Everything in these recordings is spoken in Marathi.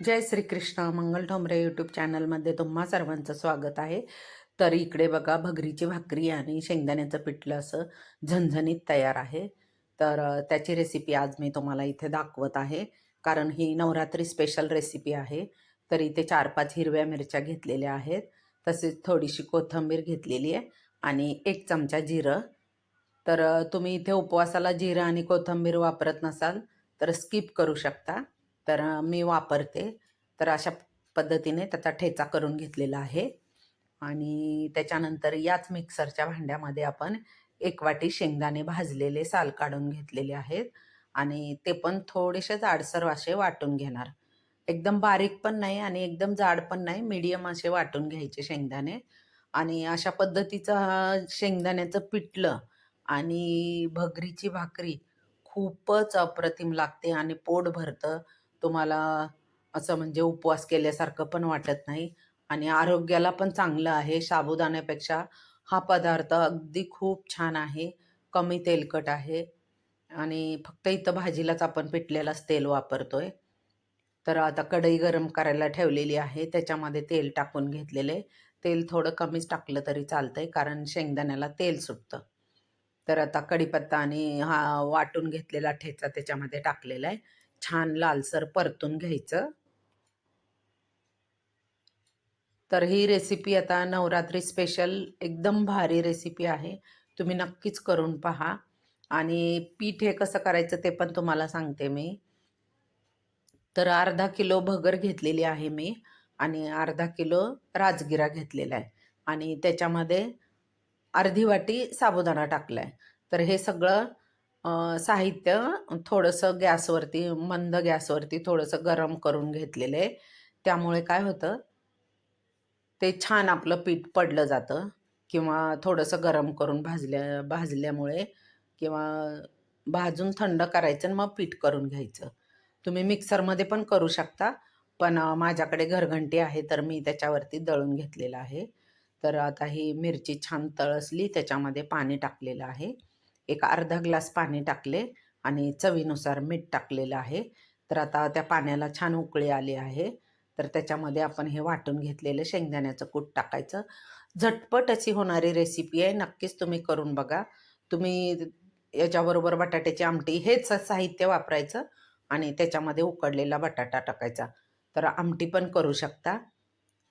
जय श्रीकृष्ण मंगल ठोंबरे यूट्यूब चॅनलमध्ये तुम्हा सर्वांचं स्वागत आहे. तर इकडे बघा भगरीची भाकरी आणि शेंगदाण्याचं पिठलं असं झणझणीत तयार आहे. तर त्याची रेसिपी आज मी तुम्हाला इथे दाखवत आहे. कारण ही नवरात्री स्पेशल रेसिपी आहे. तर इथे चार पाच हिरव्या मिरच्या घेतलेल्या आहेत. तसेच थोडीशी कोथिंबीर घेतलेली आहे आणि एक चमचा जिरं. तर तुम्ही इथे उपवासाला जिरं आणि कोथिंबीर वापरत नसाल तर स्किप करू शकता. तर मी वापरते. तर अशा पद्धतीने त्याचा ठेचा करून घेतलेला आहे. आणि त्याच्यानंतर याच मिक्सरच्या भांड्यामध्ये आपण एक वाटी शेंगदाणे भाजलेले साल काढून घेतलेले आहेत. आणि ते पण थोडेसे जाडसर असे वाटून घेणार. एकदम बारीक पण नाही आणि एकदम जाड पण नाही मीडियम असे वाटून घ्यायचे शेंगदाणे. आणि अशा पद्धतीचं शेंगदाण्याचं पिठलं आणि भगरीची भाकरी खूपच अप्रतिम लागते आणि पोट भरतं. तुम्हाला असं म्हणजे उपवास केल्यासारखं पण वाटत नाही. आणि आरोग्याला पण चांगलं आहे. साबुदाण्यापेक्षा हा पदार्थ अगदी खूप छान आहे. कमी तेलकट आहे. आणि फक्त इथं भाजीलाच आपण पिठलेलंच तेल वापरतोय. तर आता कढई गरम करायला ठेवलेली आहे. त्याच्यामध्ये तेल टाकून घेतलेले. तेल थोडं कमीच टाकलं तरी चालतंय कारण शेंगदाण्याला तेल सुटतं. तर आता कढीपत्ता आणि हा वाटून घेतलेला ठेचा त्याच्यामध्ये टाकलेला आहे. छान लालसर परतून घ्यायचं. तर ही रेसिपी आता नवरात्री स्पेशल एकदम भारी रेसिपी आहे. तुम्ही नक्कीच करून पहा. आणि पीठ हे कसं करायचं ते पण तुम्हाला सांगते मी. तर अर्धा किलो भगर घेतलेली आहे मी आणि अर्धा किलो राजगिरा घेतलेला आहे. आणि त्याच्यामध्ये अर्धी वाटी साबुदाणा टाकला आहे तर हे सगळं साहित्य थोडंसं गॅसवरती मंद गॅसवरती थोडंसं गरम करून घेतलेलं आहे. त्यामुळे काय होतं ते छान आपलं पीठ पडलं जातं किंवा थोडंसं गरम करून भाजल्या भाजल्यामुळे किंवा भाजून थंड करायचं आणि मग पीठ करून घ्यायचं. तुम्ही मिक्सरमध्ये पण करू शकता पण माझ्याकडे घरघंटी आहे तर मी त्याच्यावरती दळून घेतलेलं आहे. तर आता ही मिरची छान तळसली त्याच्यामध्ये पाणी टाकलेलं आहे. एक अर्धा ग्लास पाणी टाकले आणि चवीनुसार मीठ टाकलेलं आहे. तर आता त्या पाण्याला छान उकळी आली आहे. तर त्याच्यामध्ये आपण हे वाटून घेतलेलं शेंगदाण्याचं कूट टाकायचं. झटपट अशी होणारी रेसिपी आहे. नक्कीच तुम्ही करून बघा. तुम्ही याच्याबरोबर बटाट्याची आमटी हेच साहित्य वापरायचं आणि त्याच्यामध्ये उकडलेला बटाटा टाकायचा. तर आमटी पण करू शकता.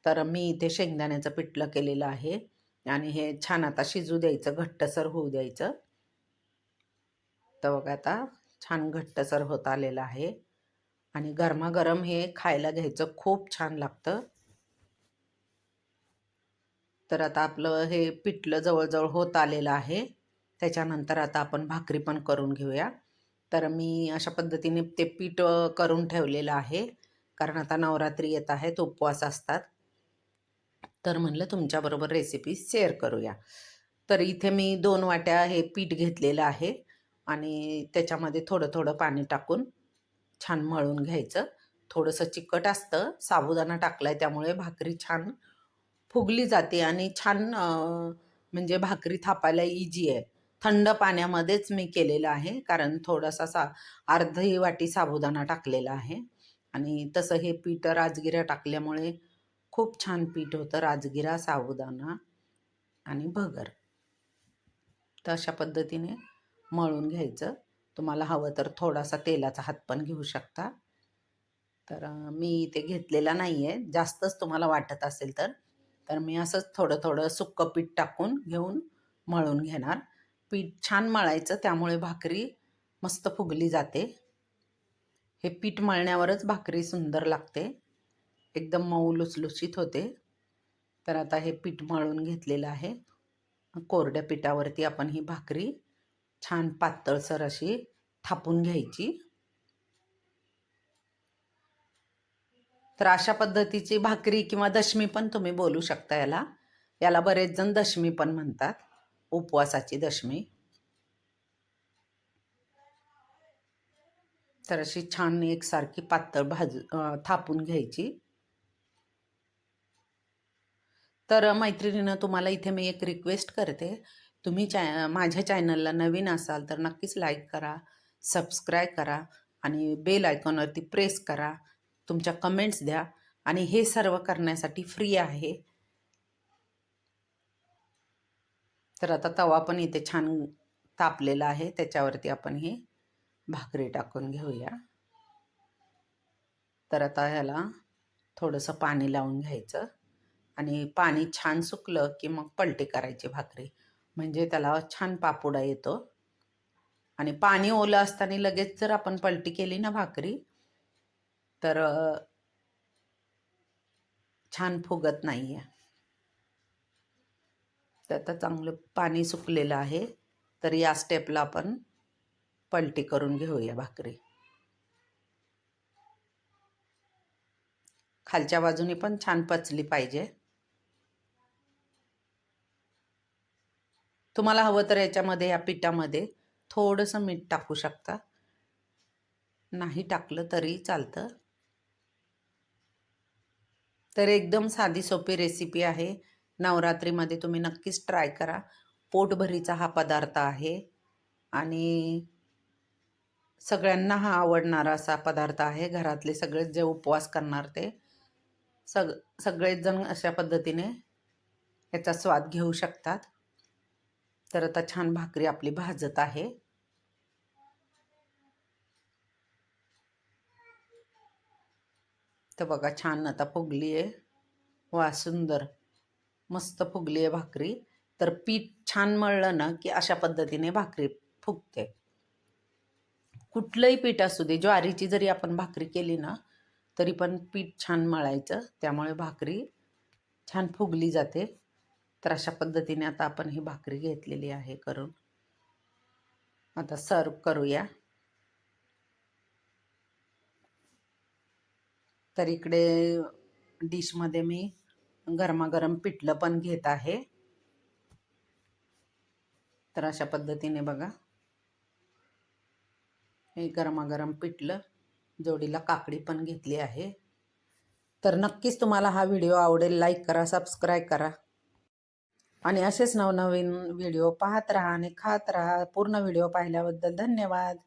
तर मी इथे शेंगदाण्याचं पिठलं केलेलं आहे आणि हे छान आता शिजू द्यायचं घट्टसर होऊ द्यायचं. तर बघा आता छान घट्टसर होत आलेलं आहे. आणि गरमागरम हे खायला घ्यायचं खूप छान लागतं. तर आता आपलं हे पिठलं जवळजवळ होत आलेलं आहे. त्याच्यानंतर आता आपण भाकरी पण करून घेऊया. तर मी अशा पद्धतीने ते पीठ करून ठेवलेलं आहे. कारण आता नवरात्री येत आहेत उपवास असतात. तर म्हणलं तुमच्याबरोबर रेसिपी शेअर करूया. तर इथे मी दोन वाट्या हे पीठ घेतलेलं आहे. आणि त्याच्यामध्ये थोडं थोडं पाणी टाकून छान मळून घ्यायचं. थोडंसं चिकट असतं साबुदाणा टाकलाय त्यामुळे भाकरी छान फुगली जाते आणि छान म्हणजे भाकरी थापायला इजी आहे. थंड पाण्यामध्येच मी केलेलं आहे कारण थोडासा सा अर्धी वाटी साबुदाणा टाकलेला आहे. आणि तसं हे पीठ राजगिरा टाकल्यामुळे खूप छान पीठ होतं राजगिरा साबुदाणा आणि भगर. तर अशा पद्धतीने मळून घ्यायचं. तुम्हाला हवं तर थोडासा तेलाचा हात पण घेऊ शकता. तर मी इथे घेतलेला नाही आहे जास्तच तुम्हाला वाटत असेल तर. तर मी असंच थोडं थोडं सुक्कं पीठ टाकून घेऊन मळून घेणार. पीठ छान मळायचं त्यामुळे भाकरी मस्त फुगली जाते. हे पीठ मळण्यावरच भाकरी सुंदर लागते. एकदम मऊ लुसलुशीत होते. तर आता हे पीठ मळून घेतलेलं आहे. कोरड्या पिठावरती आपण ही भाकरी छान पातळसर अशी थापून घ्यायची. तर अशा पद्धतीची भाकरी किंवा दशमी पण तुम्ही बोलू शकता याला. याला बरेच जण दशमी पण म्हणतात. उपवासाची दशमी. तर अशी छान एकसारखी पातळ भाज थापून घ्यायची. तर मैत्रिणीनं तुम्हाला इथे मी एक रिक्वेस्ट करते. तुम्ही चॅ माझ्या चॅनलला नवीन असाल तर नक्कीच लाईक करा सबस्क्राईब करा आणि बेल आयकॉनवरती प्रेस करा. तुमच्या कमेंट्स द्या आणि हे सर्व करण्यासाठी फ्री आहे. तर आता तवा पण इथे छान तापलेला आहे. त्याच्यावरती आपण हे भाकरी टाकून घेऊया. तर आता ह्याला थोडंसं पाणी लावून घ्यायचं आणि पाणी छान सुकलं की मग पलटी करायची भाकरी. म्हणजे त्याला छान पापुडा येतो. आणि पाणी ओलं असताना लगेच जर आपण पलटी केली ना भाकरी तर छान फुगत नाही आहे तर आता चांगलं पाणी सुकलेलं आहे तर या स्टेपला आपण पलटी करून घेऊया भाकरी. खालच्या बाजूने पण छान पचली पाहिजे. तुम्हाला हवं तर याच्यामध्ये या पिठामध्ये थोडंसं मीठ टाकू शकता. नाही टाकलं तरी चालतं. तर एकदम साधी सोपी रेसिपी आहे. नवरात्रीमध्ये तुम्ही नक्कीच ट्राय करा. पोटभरीचा हा पदार्थ आहे. आणि सगळ्यांना हा आवडणारा असा पदार्थ आहे. घरातले सगळेच जे उपवास करणार ते सग सगळेच जण अशा पद्धतीने याचा स्वाद घेऊ शकतात. तर आता छान भाकरी आपली भाजत आहे. तर बघा छान आता फुगली आहे वा सुंदर. मस्त फुगली आहे भाकरी. तर पीठ छान मळलं ना की अशा पद्धतीने भाकरी फुगते. कुठलंही पीठ असू दे ज्वारीची जरी आपण भाकरी केली ना तरी पण पीठ छान मळायचं. त्यामुळे भाकरी छान फुगली जाते. तर अशा पद्धतीने आता आपण ही भाकरी घेतलेली आहे करून. आता सर्व करूया. तर इकडे डिशमध्ये मी गरमागरम पिठलं पण घेत आहे. तर अशा पद्धतीने बघा. हे गरमागरम पिठलं जोडीला काकडी पण घेतली आहे. तर नक्कीच तुम्हाला हा व्हिडिओ आवडेल लाईक करा सबस्क्राईब करा. आणि असेच नवनवीन व्हिडिओ पाहत राहा आणि खात राहा. पूर्ण व्हिडिओ पाहिल्याबद्दल धन्यवाद.